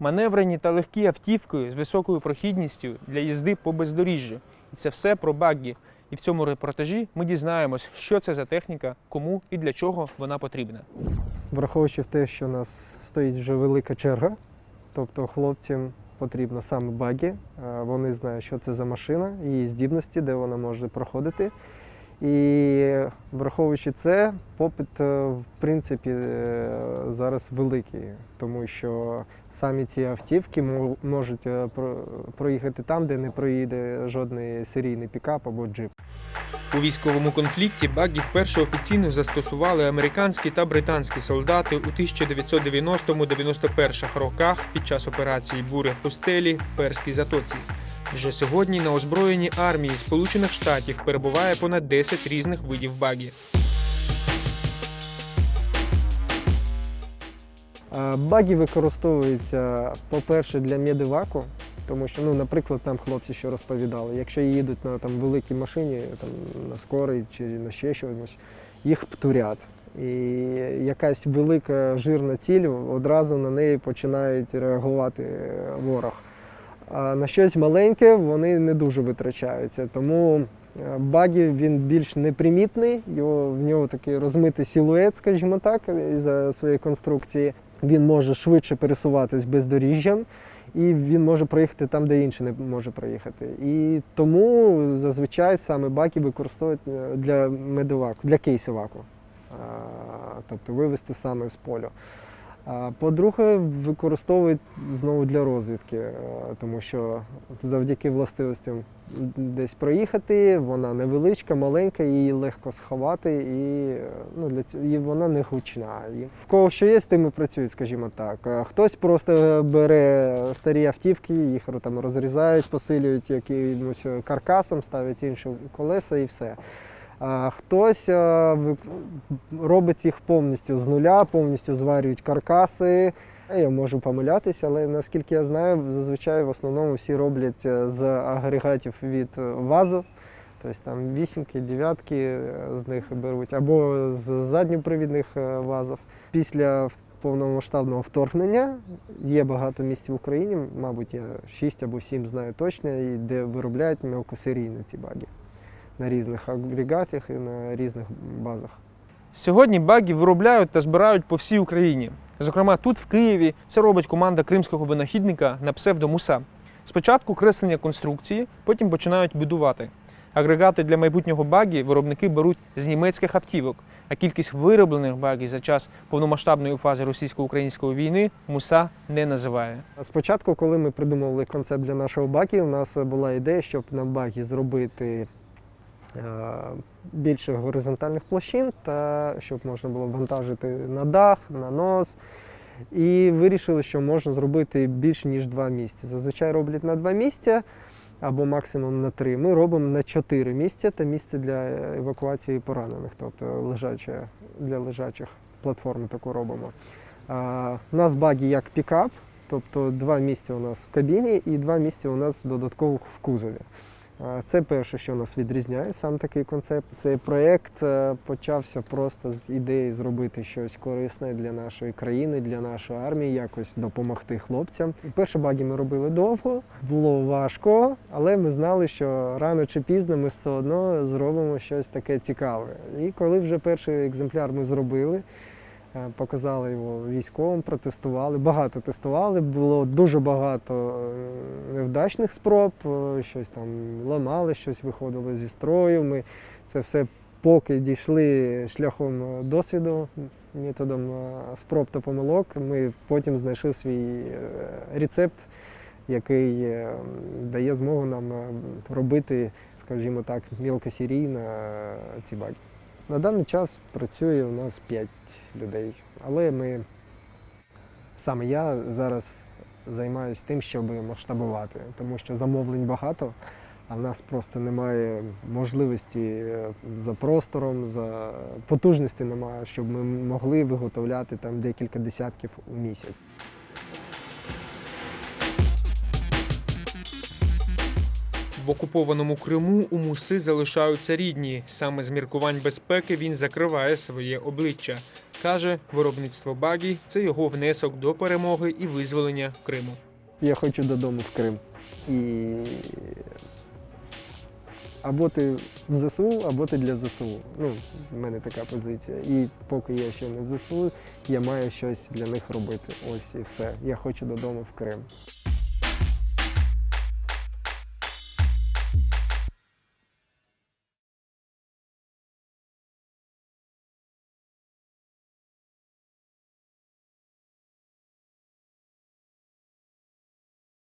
Маневрені та легкі автівки з високою прохідністю для їзди по бездоріжжю. І це все про баггі. І в цьому репортажі ми дізнаємось, що це за техніка, кому і для чого вона потрібна. Враховуючи те, що у нас стоїть вже велика черга, тобто хлопцям потрібно саме баги, е, вони знають, що це за машина, її здібності, де вона може проходити. І враховуючи це, попит, е, в принципі, е, зараз великий, тому що самі ці автівки мо- можуть е, про- проїхати там, де не проїде жодний серійний пікап або джип. У військовому конфлікті багі вперше офіційно застосували американські та британські солдати у 1990-91 роках під час операції Буря в пустелі в Перській затоці. Вже сьогодні на озброєнні армії Сполучених Штатів перебуває понад 10 різних видів багі. Е, використовуються, по-перше, для медиваку, тому що, ну, наприклад, там хлопці що розповідали, якщо їдуть на там, великій машині, там, на скорий чи на ще щось, їх птурять. І якась велика жирна ціль, одразу на неї починають реагувати ворог. А на щось маленьке вони не дуже витрачаються. Тому е, багі він більш непримітний, його, в нього такий розмитий силует, скажімо так, за своєї конструкції. Він може швидше пересуватись бездоріжжям, і він може проїхати там, де інший не може проїхати. І тому зазвичай саме баки використовують е, для медиваку, для кейсиваку, А, тобто вивезти саме з полю. По-друге, використовують знову для розвідки, е, тому що завдяки властивостям десь проїхати, вона невеличка, маленька, її легко сховати, і, е, ну, для цього, і вона не гучна. І в кого що є, з тим і працюють, скажімо так. Хтось просто бере старі автівки, їх там розрізають, посилюють якимось каркасом, ставлять інші колеса і все. Хтось е, робить їх повністю з нуля, повністю зварюють каркаси. Я можу помилятися, але наскільки я знаю, зазвичай в основному всі роблять е, з агрегатів від е, вазу. Тобто там вісімки, дев'ятки з них беруть, або з задньопривідних вазів. Після повномасштабного вторгнення є багато місць в Україні, мабуть, я 6 або 7 знаю точно, де виробляють мелкосерійно ці баги на різних агрегатах і на різних базах. Сьогодні багі виробляють та збирають по всій Україні. Зокрема, тут, в Києві, це робить команда кримського винахідника на псевдо Муса. Спочатку креслення конструкції, потім починають будувати. Агрегати для майбутнього багі виробники беруть з німецьких автівок, а кількість вироблених багі за час повномасштабної фази російсько-української війни Муса не називає. Спочатку, коли ми придумували концепт для нашого багі, у нас була ідея, щоб на багі зробити більше горизонтальних площин, та щоб можна було вантажити на дах, на нос. І вирішили, що можна зробити більше, ніж два місця. Зазвичай роблять на два місця або максимум на три. Ми робимо на чотири місця та місце для евакуації поранених, тобто лежаче, для лежачих платформи таку робимо. А, у нас багі як пікап, тобто два місця у нас в кабіні і два місця у нас додатково в кузові. Це перше, що нас відрізняє, сам такий концепт. Цей проєкт е, почався просто з ідеї зробити щось корисне для нашої країни, для нашої армії, якось допомогти хлопцям. І перші баги ми робили довго, було важко, але ми знали, що рано чи пізно ми все одно зробимо щось таке цікаве. І коли вже перший екземпляр ми зробили, Показали його військовим, протестували. Багато тестували. Було дуже багато е, невдачних спроб. е, Щось там ламали, щось виходило зі строю. Ми це все поки дійшли шляхом е, досвіду, методом е, спроб та помилок. Ми потім знайшли свій е, рецепт, який е, дає змогу нам е, робити, скажімо так, мілкосерійно е, ці баги. На даний час працює у нас 5 людей, але ми саме я зараз займаюся тим, щоб масштабувати, тому що замовлень багато, а в нас просто немає можливості е, за простором, за потужності немає, щоб ми могли виготовляти там декілька десятків у місяць. В окупованому Криму у Муси залишаються рідні. Саме з міркувань безпеки він закриває своє обличчя. Каже, виробництво багі це його внесок до перемоги і визволення Криму. Я хочу додому в Крим. І або ти в ЗСУ, або ти для ЗСУ. Ну, в мене така позиція. І поки я ще не в ЗСУ, я маю щось для них робити. Ось і все. Я хочу додому в Крим.